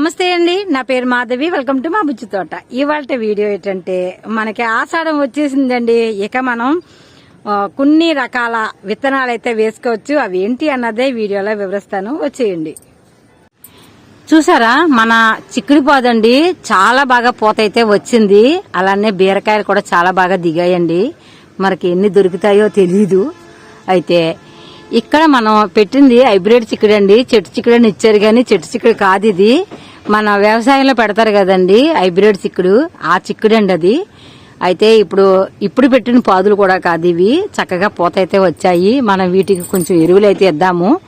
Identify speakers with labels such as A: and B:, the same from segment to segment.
A: నమస్తే అండి. నా పేరు మాధవి. వెల్కమ్ టు మా బుచ్చి తోట. ఇవాళ వీడియో ఏంటంటే మనకి ఆషాఢం వచ్చేసిందండి. ఇక మనం కొన్ని రకాల విత్తనాలు అయితే వేసుకోవచ్చు. అవి ఏంటి అన్నదే వీడియోలో వివరిస్తాను. వచ్చేయండి. చూసారా మన చిక్కుడు పాదండి చాలా బాగా పూత అయితే వచ్చింది. అలానే బీరకాయలు కూడా చాలా బాగా దిగాయండి. మనకి ఎన్ని దొరుకుతాయో తెలీదు. అయితే ఇక్కడ మనం పెట్టింది హైబ్రిడ్ చిక్కుడు అండి. చెట్టు చిక్కుడు అని ఇచ్చారు కానీ చెట్టు చిక్కుడు కాదు ఇది. మన వ్యవసాయంలో పెడతారు కదండి హైబ్రిడ్ చిక్కుడు ఆ చిక్కుడు అండి అది. అయితే ఇప్పుడు ఇప్పుడు పెట్టిన పాదులు కూడా కాదు ఇవి. చక్కగా పూత అయితే వచ్చాయి. మనం వీటికి కొంచెం ఎరువులు అయితే ఇద్దాము.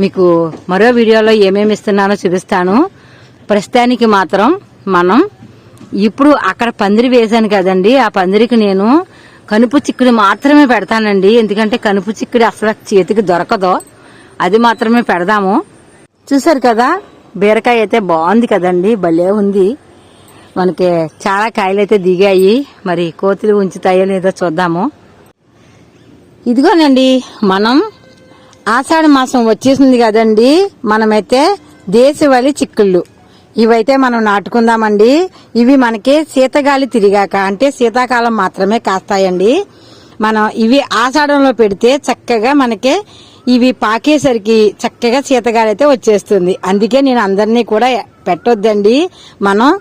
A: మీకు మరో వీడియోలో ఏమేమి ఇస్తున్నానో చూపిస్తాను. ప్రస్తుతానికి మాత్రం మనం ఇప్పుడు అక్కడ పందిరి వేశాను కదండి. ఆ పందిరికి నేను కనుపు చిక్కుడు మాత్రమే పెడతానండి. ఎందుకంటే కనుపు చిక్కుడు అసలు చేతికి దొరకదు. అది మాత్రమే పెడదాము. చూసారు కదా? బీరకాయ అయితే బాగుంది కదండి భలే ఉంది. మనకి చాలా కాయలు అయితే దిగాయి. మరి కోతులు ఉంచుతాయో లేదో చూద్దాము. ఇదిగోనండి మనం ఆషాఢ మాసం వచ్చేసింది కదండి మనమైతే దేశవాళీ చిక్కుళ్ళు. ఇవైతే మనం నాటుకుందామండి. ఇవి మనకి శీతగాలి తిరిగాక అంటే శీతాకాలం మాత్రమే కాస్తాయండి. మనం ఇవి ఆషాఢంలో పెడితే చక్కగా మనకి ఇవి పాకేసరికి చక్కగా శీతగాలి వచ్చేస్తుంది. అందుకే నేను అందరినీ కూడా పెట్టొద్దండి. మనం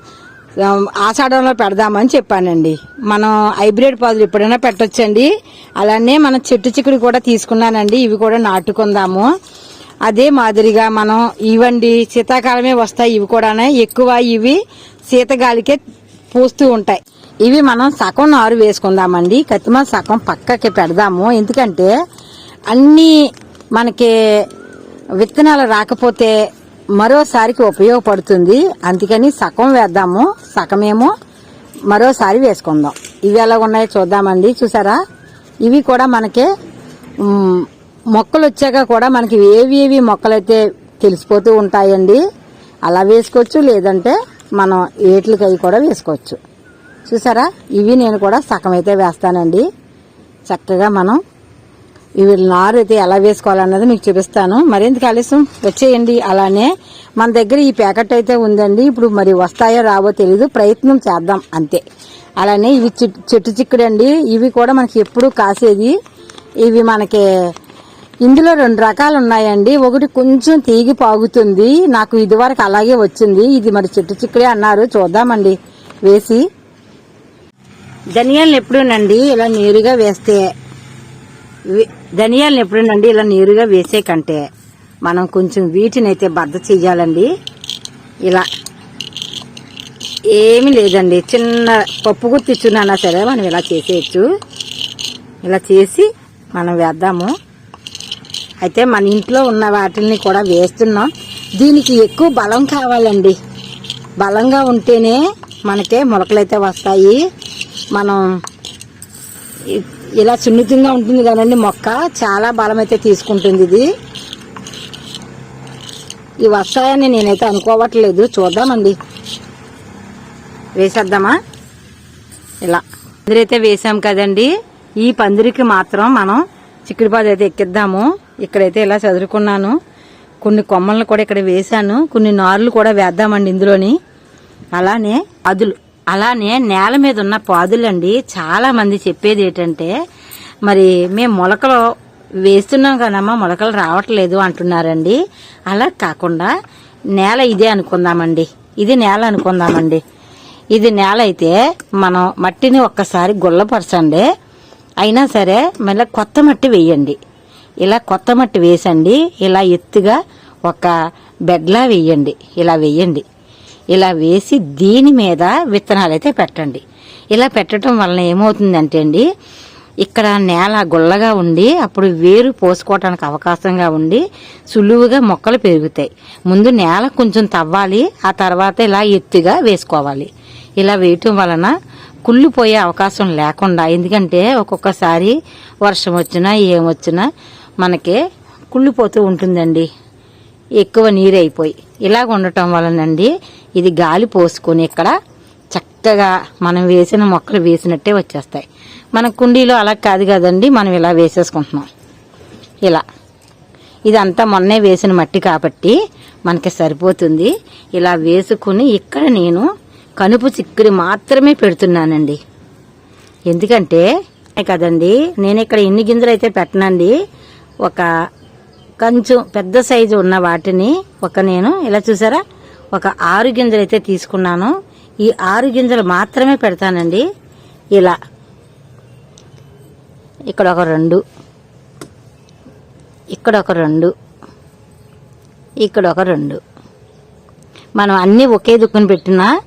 A: ఆషాఢంలో పెడదామని చెప్పానండి. మనం హైబ్రిడ్ పాదులు ఎప్పుడైనా పెట్టొచ్చండి. అలానే మనం చెట్టు చిక్కుడు కూడా తీసుకున్నానండి. ఇవి కూడా నాటుకుందాము. అదే మాదిరిగా మనం ఇవండి శీతాకాలమే వస్తాయి ఇవి కూడా ఎక్కువ ఇవి శీతగాలికే పూస్తూ ఉంటాయి. ఇవి మనం సగం నారు వేసుకుందామండి. కత్తిమ సగం పక్కకి పెడదాము. ఎందుకంటే అన్ని మనకి విత్తనాలు రాకపోతే మరోసారికి ఉపయోగపడుతుంది. అందుకని సగం వేద్దాము. సగమేమో మరోసారి వేసుకుందాం. ఇవి ఎలా ఉన్నాయో చూద్దామండి. చూసారా? ఇవి కూడా మనకి మొక్కలు వచ్చాక కూడా మనకి ఏవి ఏవి మొక్కలైతే తెలిసిపోతూ ఉంటాయండి అలా వేసుకోవచ్చు. లేదంటే మనం ఏట్లకి అవి కూడా వేసుకోవచ్చు. చూసారా? ఇవి నేను కూడా సగం అయితే వేస్తానండి. చక్కగా మనం ఇవి నారు అయితే ఎలా వేసుకోవాలన్నది మీకు చూపిస్తాను. మరింత ఆలస్యం? వచ్చేయండి. అలానే మన దగ్గర ఈ ప్యాకెట్ అయితే ఉందండి. ఇప్పుడు మరి వస్తాయో రావో తెలీదు. ప్రయత్నం చేద్దాం. అంతే. అలానే ఇవి చెట్టు చెట్టు చిక్కుడు అండి. ఇవి కూడా మనకి ఎప్పుడు కాసేది. ఇవి మనకి ఇందులో రెండు రకాలు ఉన్నాయండి. ఒకటి కొంచెం తీగి పాగుతుంది. నాకు ఇదివరకు అలాగే వచ్చింది. ఇది మరి చెట్టు చిక్కుడే అన్నారు. చూద్దామండి. వేసి. ధనియాలను ఎప్పుడునండి. ఇలా నేరుగా వేస్తే. ధనియాలను ఎప్పుడేనండి ఇలా నీరుగా వేసే కంటే మనం కొంచెం వీటిని అయితే బద్ద చెయ్యాలండి. ఇలా ఏమీ లేదండి. చిన్న పప్పు గుర్తు సరే మనం ఇలా చేసేయచ్చు. ఇలా చేసి మనం వేద్దాము. అయితే మన ఇంట్లో ఉన్న వాటిని కూడా వేస్తున్నాం. దీనికి ఎక్కువ బలం కావాలండి. బలంగా ఉంటేనే మనకే మొలకలైతే వస్తాయి. మనం ఇలా సున్నితంగా ఉంటుంది కదండి మొక్క. చాలా బలం అయితే తీసుకుంటుంది ఇది. ఇవి వస్తాయని నేనైతే అనుకోవట్లేదు. చూద్దామండి. వేసేద్దామా? ఇలా. పందిరైతే వేసాం కదండి. ఈ పందిరికి మాత్రం మనం చిక్కుడుపాదు అయితే ఎక్కిద్దాము. ఇక్కడైతే ఇలా చదువుకున్నాను కొన్ని కొమ్మలను కూడా ఇక్కడ వేశాను. కొన్ని నార్లు కూడా వేద్దామండి ఇందులోని. అలానే అదులు. అలానే నేల మీద ఉన్న పాదులండి చాలా మంది చెప్పేది ఏంటంటే మరి మేము మొలకలు వేస్తున్నాం కదమ్మా మొలకలు రావట్లేదు అంటున్నారండి. అలా కాకుండా నేల ఇదే అనుకుందామండి. ఇది నేల అనుకుందామండి. ఇది నేల అయితే మనం మట్టిని ఒక్కసారి గుల్లపరచండి. అయినా సరే మళ్ళీ కొత్త మట్టి వేయండి. ఇలా కొత్త మట్టి వేసండి. ఇలా ఎత్తుగా ఒక బెడ్లా వేయండి. ఇలా వేయండి. ఇలా వేసి దీని మీద విత్తనాలు అయితే పెట్టండి. ఇలా పెట్టడం వలన ఏమవుతుందంటే అండి ఇక్కడ నేల గుల్లగా ఉండి అప్పుడు వేరు పోసుకోవటానికి అవకాశంగా ఉండి సులువుగా మొక్కలు పెరుగుతాయి. ముందు నేల కొంచెం తవ్వాలి ఆ తర్వాత ఇలా ఎత్తుగా వేసుకోవాలి. ఇలా వేయటం వలన కుళ్ళిపోయే అవకాశం లేకుండా ఎందుకంటే ఒక్కొక్కసారి వర్షం వచ్చినా ఏమొచ్చినా మనకి కుళ్ళిపోతూ ఉంటుందండి. ఎక్కువ నీరు అయిపోయి ఇలాగ ఉండటం వలనండి ఇది గాలి పోసుకొని ఇక్కడ చక్కగా మనం వేసిన మొక్కలు వేసినట్టే వచ్చేస్తాయి. మన కుండీలో అలా కాదు కదండి మనం ఇలా వేసేసుకుంటున్నాం. ఇలా. ఇదంతా మొన్నే వేసిన మట్టి కాబట్టి మనకి సరిపోతుంది. ఇలా వేసుకుని ఇక్కడ నేను కనుపు చిక్కుడు మాత్రమే పెడుతున్నానండి. ఎందుకంటే కదండి నేను ఇక్కడ ఎన్ని గింజలు అయితే పెట్టనండి ఒక కొంచెం పెద్ద సైజు ఉన్న వాటిని ఒక నేను ఇలా చూసారా? ఒక ఆరు గింజలు అయితే తీసుకున్నాను. ఈ ఆరు గింజలు మాత్రమే పెడతానండి. ఇలా. ఇక్కడ ఒక రెండు. ఇక్కడ ఒక రెండు. ఇక్కడ ఒక రెండు. మనం అన్నీ ఒకే దుక్కుని పెట్టినా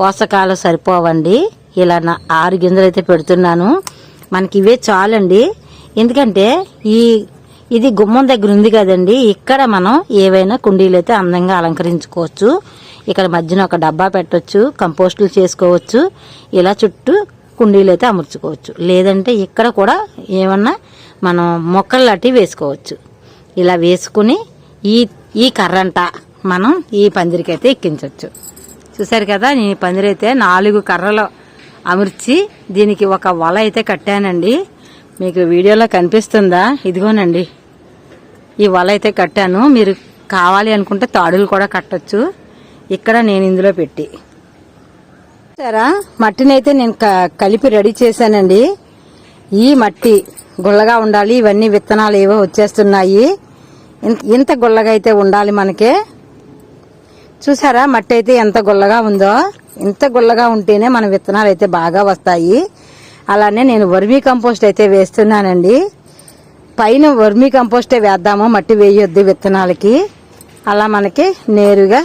A: పోషకాలు సరిపోవండి. ఇలా నా ఆరు గింజలు అయితే పెడుతున్నాను. మనకి ఇవే చాలండి. ఎందుకంటే ఈ ఇది గుమ్మం దగ్గర ఉంది కదండి. ఇక్కడ మనం ఏవైనా కుండీలు అయితే అందంగా అలంకరించుకోవచ్చు. ఇక్కడ మధ్యన ఒక డబ్బా పెట్టొచ్చు కంపోస్టులు చేసుకోవచ్చు. ఇలా చుట్టూ కుండీలు అయితే అమర్చుకోవచ్చు. లేదంటే ఇక్కడ కూడా ఏమన్నా మనం మొక్కలు లాంటివి వేసుకోవచ్చు. ఇలా వేసుకుని ఈ ఈ కర్రంట మనం ఈ పందిరికి అయితే ఎక్కించవచ్చు చూసారు కదా ఈ పందిరైతే నాలుగు కర్రలు అమర్చి దీనికి ఒక వల అయితే కట్టానండి. మీకు వీడియోలో కనిపిస్తుందా? ఇదిగోనండి. ఈ వల అయితే కట్టాను. మీరు కావాలి అనుకుంటే తాడులు కూడా కట్టొచ్చు. ఇక్కడ నేను ఇందులో పెట్టి. సరా మట్టిని అయితే నేను క- కలిపి రెడీ చేశానండి. ఈ మట్టి గుల్లగా ఉండాలి. ఇవన్నీ విత్తనాలు ఏవో వచ్చేస్తున్నాయి. ఇంత- ఇంత గుల్లగా అయితే ఉండాలి మనకి. చూసారా? మట్టి అయితే ఎంత గుల్లగా ఉందో. ఇంత గుల్లగా ఉంటేనే మన విత్తనాలు అయితే బాగా వస్తాయి. అలానే నేను వర్మీ కంపోస్ట్ అయితే వేస్తున్నానండి. పైన వర్మీ కంపోస్టే వేద్దాము మట్టి వేయొద్దు విత్తనాలకి. అలా మనకి నేరుగా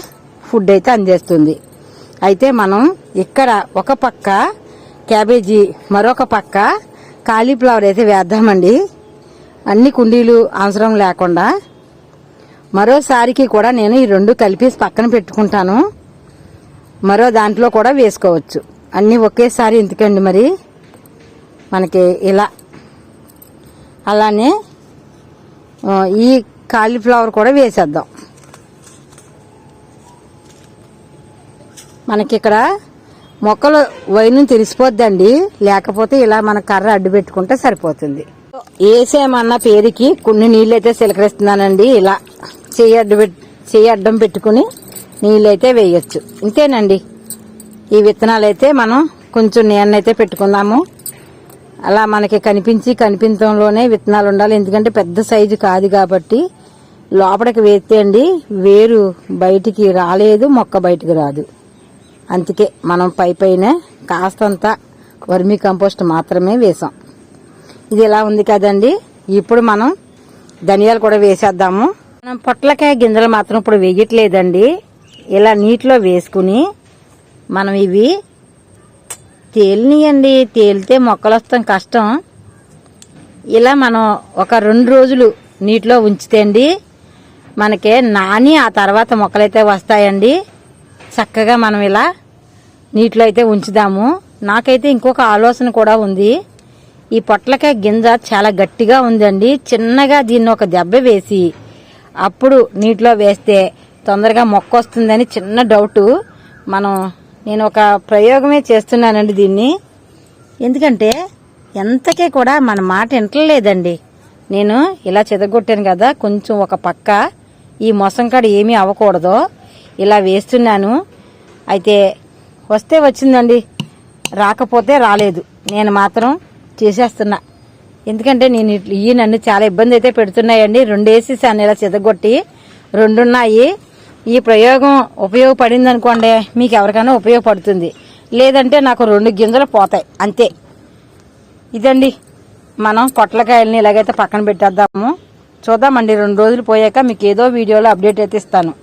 A: ఫుడ్ అయితే అందేస్తుంది. అయితే మనం ఇక్కడ ఒక పక్క క్యాబేజీ మరొక పక్క కాలీఫ్లవర్ అయితే వేద్దామండి. అన్ని కుండీలు అవసరం లేకుండా. మరోసారికి కూడా నేను ఈ రెండు కలిపి పక్కన పెట్టుకుంటాను. మరో దాంట్లో కూడా వేసుకోవచ్చు. అన్నీ ఒకేసారి ఎందుకండి మరి? మనకి ఇలా. అలానే ఈ కాలీఫ్లవర్ కూడా వేసేద్దాం. మనకి ఇక్కడ మొక్కలు వైను తెలిసిపోద్దండి. లేకపోతే ఇలా మన కర్ర అడ్డు పెట్టుకుంటే సరిపోతుంది. వేసేమన్న పేరుకి కొన్ని నీళ్ళు అయితే సిలకరిస్తున్నానండి. ఇలా చెయ్యి అడ్డు చెయ్యి అడ్డం పెట్టుకుని నీళ్ళు అయితే ఇంతేనండి. ఈ విత్తనాలు అయితే మనం కొంచెం నేనైతే పెట్టుకుందాము. అలా మనకి కనిపించి కనిపించడంలోనే విత్తనాలు ఉండాలి. ఎందుకంటే పెద్ద సైజు కాదు కాబట్టి లోపలికి వేస్తే అండి వేరు బయటికి రాలేదు మొక్క బయటికి రాదు. అందుకే మనం పై పైన కాస్తంత వర్మీ కంపోస్ట్ మాత్రమే వేసాం. ఇది ఇలా ఉంది కదండి? ఇప్పుడు మనం ధనియాలు కూడా వేసేద్దాము. మనం పొట్లకాయ గింజలు మాత్రం ఇప్పుడు వేయట్లేదండి. ఇలా నీటిలో వేసుకుని మనం ఇవి తేలినియండి తేలితే మొక్కలు వస్తాం కష్టం. ఇలా మనం ఒక రెండు రోజులు నీటిలో ఉంచితే అండి మనకే నాని ఆ తర్వాత మొక్కలైతే వస్తాయండి. చక్కగా మనం ఇలా నీటిలో అయితే ఉంచుదాము. నాకైతే ఇంకొక ఆలోచన కూడా ఉంది. ఈ పొట్లకాయ గింజ చాలా గట్టిగా ఉందండి. చిన్నగా దీన్ని ఒక దెబ్బ వేసి అప్పుడు నీటిలో వేస్తే తొందరగా మొక్క వస్తుందని చిన్న డౌటు. మనం నేను ఒక ప్రయోగమే చేస్తున్నానండి దీన్ని. ఎందుకంటే ఎంతకే కూడా మన మాట వింటలేదండి నేను ఇలా చెదగొట్టాను కదా కొంచెం ఒక పక్క ఈ మొసంకాడ ఏమీ అవ్వకూడదు. ఇలా వేస్తున్నాను. అయితే వస్తే వచ్చిందండి. రాకపోతే రాలేదు. నేను మాత్రం చేసేస్తున్నా. ఎందుకంటే నేను ఇవి నన్ను చాలా ఇబ్బంది అయితే పెడుతున్నాయండి. రెండు వేసేసాను ఇలా చెదగొట్టి రెండున్నాయి. ఈ ప్రయోగం ఉపయోగపడింది అనుకోండి మీకు ఎవరికైనా ఉపయోగపడుతుంది. లేదంటే నాకు రెండు గింజలు పోతాయి అంతే. ఇదండి. మనం పొట్లకాయలని ఇలాగైతే పక్కన పెట్టేద్దాము చూద్దామండి. రెండు రోజులు పోయాక మీకు ఏదో వీడియోలో అప్డేట్ అయితే ఇస్తాను.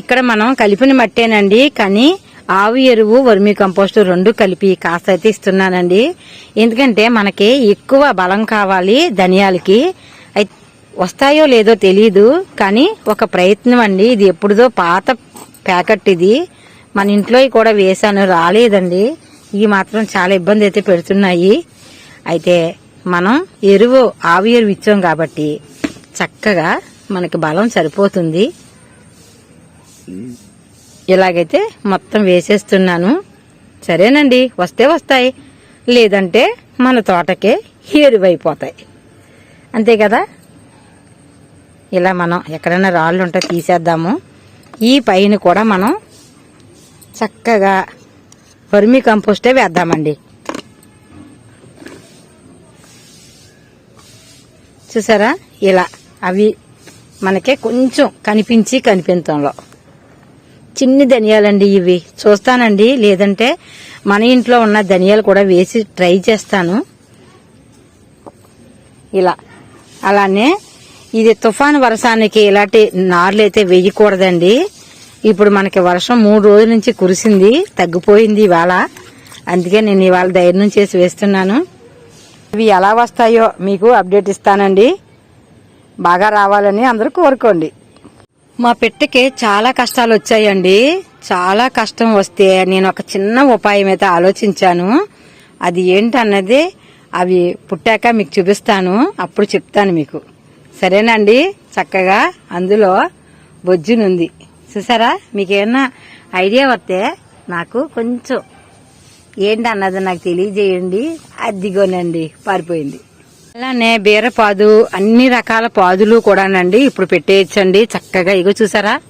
A: ఇక్కడ మనం కలిపిన మట్టేనండి. కానీ ఆవు ఎరువు వర్మీ కంపోస్ట్ రెండు కలిపి కాస్త అయితే ఇస్తున్నానండి. ఎందుకంటే మనకి ఎక్కువ బలం కావాలి ధనియాలకి. వస్తాయో లేదో తెలియదు కానీ ఒక ప్రయత్నం అండి. ఇది ఎప్పుడుదో పాత ప్యాకెట్ ఇది. మన ఇంట్లో కూడా వేసాను రాలేదండి. ఇవి మాత్రం చాలా ఇబ్బంది అయితే పెడుతున్నాయి. అయితే మనం ఎరువు ఆవు ఎరువు ఇచ్చాం కాబట్టి చక్కగా మనకి బలం సరిపోతుంది. ఇలాగైతే మొత్తం వేసేస్తున్నాను. సరేనండి వస్తే వస్తాయి. లేదంటే మన తోటకే ఎరువైపోతాయి. అంతే కదా? ఇలా మనం ఎక్కడైనా రాళ్ళు ఉంటే తీసేద్దాము. ఈ పైన కూడా మనం చక్కగా వర్మి కంపోస్టే వేద్దామండి. చూసారా? ఇలా అవి మనకే కొంచెం కనిపించి కనిపించడంలో. చిన్ని ధనియాలండి ఇవి. చూస్తానండి. లేదంటే మన ఇంట్లో ఉన్న ధనియాలు కూడా వేసి ట్రై చేస్తాను. ఇలా. అలానే ఇది తుఫాను వర్షానికి ఇలాంటి నార్లు అయితే వేయకూడదండి. ఇప్పుడు మనకి వర్షం మూడు రోజుల నుంచి కురిసింది తగ్గిపోయింది ఇవాళ. అందుకే నేను ఇవాళ ధైర్యం చేసి వేస్తున్నాను. ఇవి ఎలా వస్తాయో మీకు అప్డేట్ ఇస్తానండి. బాగా రావాలని అందరూ కోరుకోండి. మా పెట్టెకి చాలా కష్టాలు వచ్చాయండి. చాలా కష్టం వస్తే నేను ఒక చిన్న ఉపాయం అయితే ఆలోచించాను. అది ఏంటన్నది అవి పుట్టాక మీకు చూపిస్తాను. అప్పుడు చెప్తాను మీకు. సరేనండి చక్కగా అందులో బొజ్జునుంది. చూసారా? మీకేమన్నా ఐడియా వస్తే నాకు కొంచెం ఏంటి అన్నది నాకు తెలియజేయండి. అదిగోనండి పారిపోయింది. అలానే బీరపాదు అన్ని రకాల పాదులు కూడానండి ఇప్పుడు పెట్టేయచ్చండి. చక్కగా ఇగో చూసారా?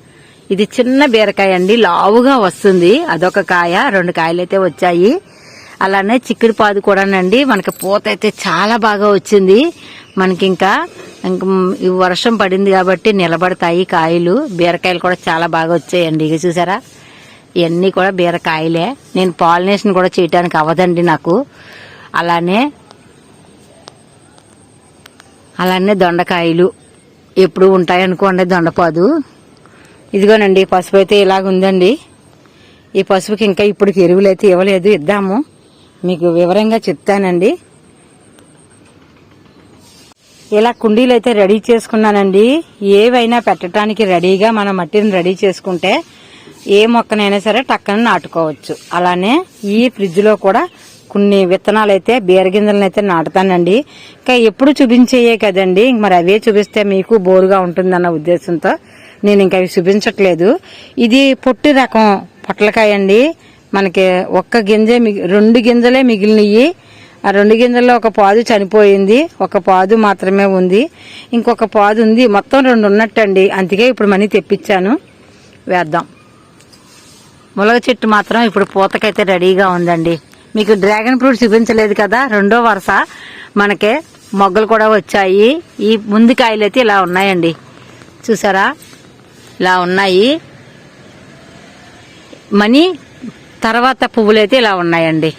A: ఇది చిన్న బీరకాయ అండి లావుగా వస్తుంది. అదొక కాయ రెండు కాయలు అయితే వచ్చాయి. అలానే చిక్కుడు పాదు కూడానండి మనకి పూత అయితే చాలా బాగా వచ్చింది. మనకి ఇంకా ఇంక ఈ వర్షం పడింది కాబట్టి నిలబడతాయి కాయలు. బీరకాయలు కూడా చాలా బాగా వచ్చాయండి. ఇక చూసారా? ఇవన్నీ కూడా బీరకాయలే. నేను పాలినేషన్ కూడా చేయటానికి అవ్వదండి నాకు. అలానే అలానే దొండకాయలు ఎప్పుడు ఉంటాయనుకోండి దొండపాదు. ఇదిగోనండి పసుపు అయితే ఇలాగుందండి ఈ పసుపుకి ఇంకా ఇప్పుడు ఎరువులు అయితే ఇవ్వలేదు. ఇద్దాము. మీకు వివరంగా చెప్తానండి. ఇలా కుండీలు అయితే రెడీ చేసుకున్నానండి. ఏవైనా పెట్టడానికి రెడీగా మనం మట్టిని రెడీ చేసుకుంటే ఏ మొక్కనైనా సరే టక్కన నాటుకోవచ్చు. అలానే ఈ ఫ్రిడ్జ్లో కూడా కొన్ని విత్తనాలు అయితే బీరగింజలను అయితే నాటుతానండి. ఇంకా ఎప్పుడు చూపించేయే కదండి ఇంక మరి అవే చూపిస్తే మీకు బోరుగా ఉంటుందన్న ఉద్దేశంతో నేను ఇంకా అవి చూపించట్లేదు. ఇది పొట్టి రకం పొట్లకాయ అండి మనకి ఒక్క గింజే రెండు గింజలే మిగిలినవి ఆ రెండు గింజల్లో ఒక పాదు చనిపోయింది. ఒక పాదు మాత్రమే ఉంది. ఇంకొక పాదు ఉంది. మొత్తం రెండు ఉన్నట్టండి. అందుకే ఇప్పుడు మనీ తెప్పించాను. వేద్దాం. ములగ చెట్టు మాత్రం ఇప్పుడు పూతకైతే రెడీగా ఉందండి. మీకు డ్రాగన్ ఫ్రూట్ చూపించలేదు కదా? రెండో వరుస మనకే మొగ్గలు కూడా వచ్చాయి. ఈ ముందు కాయలు అయితే ఇలా ఉన్నాయండి. చూసారా? ఇలా ఉన్నాయి. మనీ తర్వాత పువ్వులు అయితే ఇలా ఉన్నాయండి.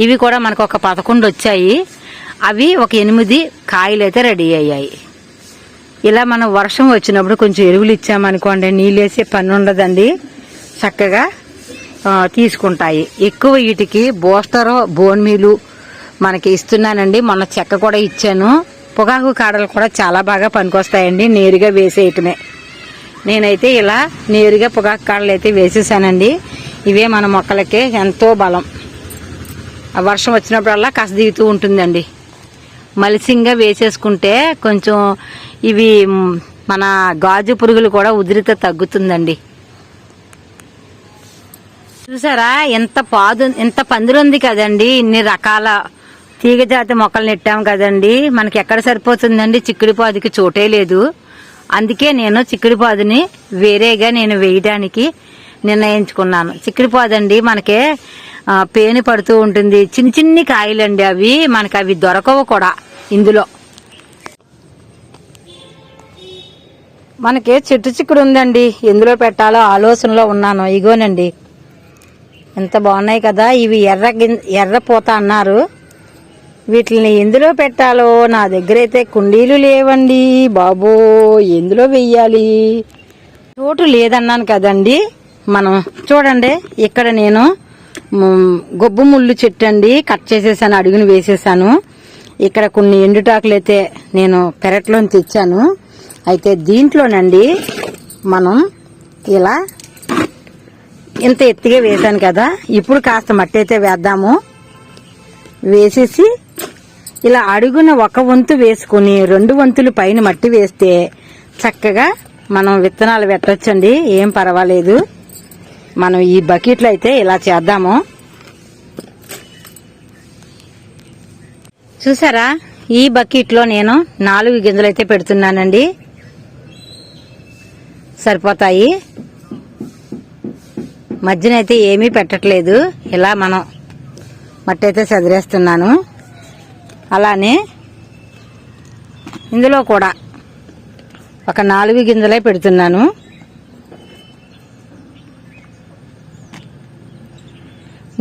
A: ఇవి కూడా మనకు ఒక పదకొండు వచ్చాయి. అవి ఒక ఎనిమిది కాయలు అయితే రెడీ అయ్యాయి. ఇలా మనం వర్షం వచ్చినప్పుడు కొంచెం ఎరువులు ఇచ్చామనుకోండి నీళ్ళు వేసే పని ఉండదండి. చక్కగా తీసుకుంటాయి. ఎక్కువ వీటికి బోస్టర్ బోన్ మీలు మనకి ఇస్తున్నానండి. మొన్న చెక్క కూడా ఇచ్చాను. పొగాకు కాడలు కూడా చాలా బాగా పనికొస్తాయండి నేరుగా వేసేయటమే. నేనైతే ఇలా నేరుగా పొగాకు కాడలు అయితే వేసేసానండి. ఇవే మన మొక్కలకి ఎంతో బలం. వర్షం వచ్చినప్పుడల్లా కస దిగుతూ ఉంటుందండి. మలిసింగా వేసేసుకుంటే కొంచెం ఇవి మన గాజు పురుగులు కూడా ఉధృత తగ్గుతుందండి. చూసారా? ఎంత పాదు ఎంత పందిరుంది కదండి. ఇన్ని రకాల తీగ జాతి మొక్కలు నెట్టాం కదండి. మనకి ఎక్కడ సరిపోతుందండి? చిక్కుడు పాదుకి చోటే లేదు. అందుకే నేను చిక్కుడు పాదుని వేరేగా నేను వేయడానికి నిర్ణయించుకున్నాను. చిక్కుడు పాదండి మనకే పేను పడుతూ ఉంటుంది. చిన్న చిన్ని కాయలండి అవి. మనకి అవి దొరకవు కూడా ఇందులో. మనకి చెట్టు చిక్కుడు ఉందండి. ఎందులో పెట్టాలో ఆలోచనలో ఉన్నాను. ఇగోనండి. ఎంత బాగున్నాయి కదా. ఇవి ఎర్ర గిన్- ఎర్ర పూత అన్నారు. వీటిని ఎందులో పెట్టాలో నా దగ్గర అయితే కుండీలు లేవండి. బాబో ఎందులో వెయ్యాలి? చోటు లేదన్నాను కదండి. మనం చూడండి. ఇక్కడ నేను గొబ్బు ముళ్ళు చెట్టు అండి. కట్ చేసేసాను అడుగును వేసేసాను. ఇక్కడ కొన్ని ఎండుటాకులు అయితే నేను పెరట్లోని తెచ్చాను. అయితే దీంట్లోనండి మనం ఇలా ఇంత ఎత్తుగా వేసాను కదా. ఇప్పుడు కాస్త మట్టి అయితే వేద్దాము. వేసేసి ఇలా అడుగున ఒక వంతు వేసుకుని రెండు వంతులు పైన మట్టి వేస్తే చక్కగా మనం విత్తనాలు పెట్టొచ్చండి. ఏం పర్వాలేదు. మనం ఈ బకెట్లో అయితే ఇలా చేద్దాము. చూసారా? ఈ బకెట్లో నేను నాలుగు గింజలు అయితే పెడుతున్నానండి. సరిపోతాయి. మధ్యన అయితే ఏమీ పెట్టట్లేదు. ఇలా మనం మట్టి అయితే చదిరేస్తున్నాను అలానే ఇందులో కూడా ఒక నాలుగు గింజలే పెడుతున్నాను.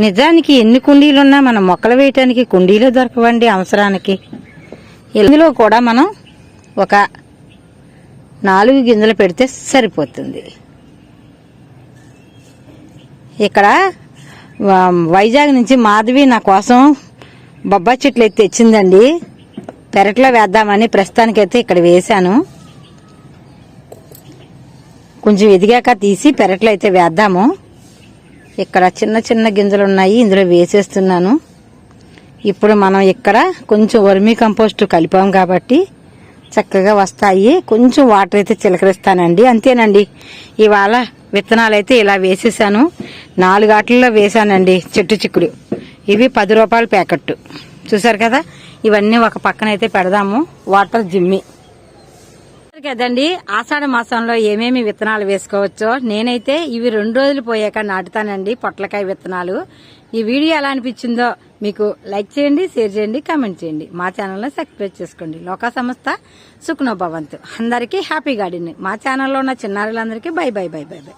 A: నిజానికి ఎన్ని కుండీలున్నా మనం మొక్కలు వేయటానికి కుండీలు దొరకవండి అవసరానికి. ఇందులో కూడా మనం ఒక నాలుగు గింజలు పెడితే సరిపోతుంది. ఇక్కడ వైజాగ్ నుంచి మాధవి నా కోసం బొబ్బాయి చెట్లు అయితే తెచ్చిందండి. పెరట్లో వేద్దామని ప్రస్తుతానికైతే ఇక్కడ వేశాను. కొంచెం ఎదిగాక తీసి పెరట్లో అయితే వేద్దాము. ఇక్కడ చిన్న చిన్న గింజలు ఉన్నాయి ఇందులో వేసేస్తున్నాను. ఇప్పుడు మనం ఇక్కడ కొంచెం వర్మీ కంపోస్ట్ కలిపాం కాబట్టి చక్కగా వస్తాయి. కొంచెం వాటర్ అయితే చిలకరిస్తానండి. అంతేనండి. ఇవాళ విత్తనాలు అయితే ఇలా వేసేసాను. నాలుగు ఆటల్లో వేసానండి చెట్టు చిక్కుడు. ఇవి పది రూపాయల ప్యాకెట్ చూసారు కదా? ఇవన్నీ ఒక పక్కన అయితే పెడదాము. వాటర్ జిమ్మి. కదండి ఆషాఢ మాసంలో ఏమేమి విత్తనాలు వేసుకోవచ్చో నేనైతే ఇవి రెండు రోజులు పోయాక నాటుతానండి పొట్లకాయ విత్తనాలు. ఈ వీడియో ఎలా అనిపించిందో మీకు లైక్ చేయండి షేర్ చేయండి కామెంట్ చేయండి. మా ఛానల్ని సబ్స్క్రైబ్ చేసుకోండి. లోకా సంస్థ సుఖ్నో భవంతు. అందరికీ హ్యాపీ గార్డెన్ మా ఛానల్లో ఉన్న చిన్నారులందరికీ bye bye bye bye bye.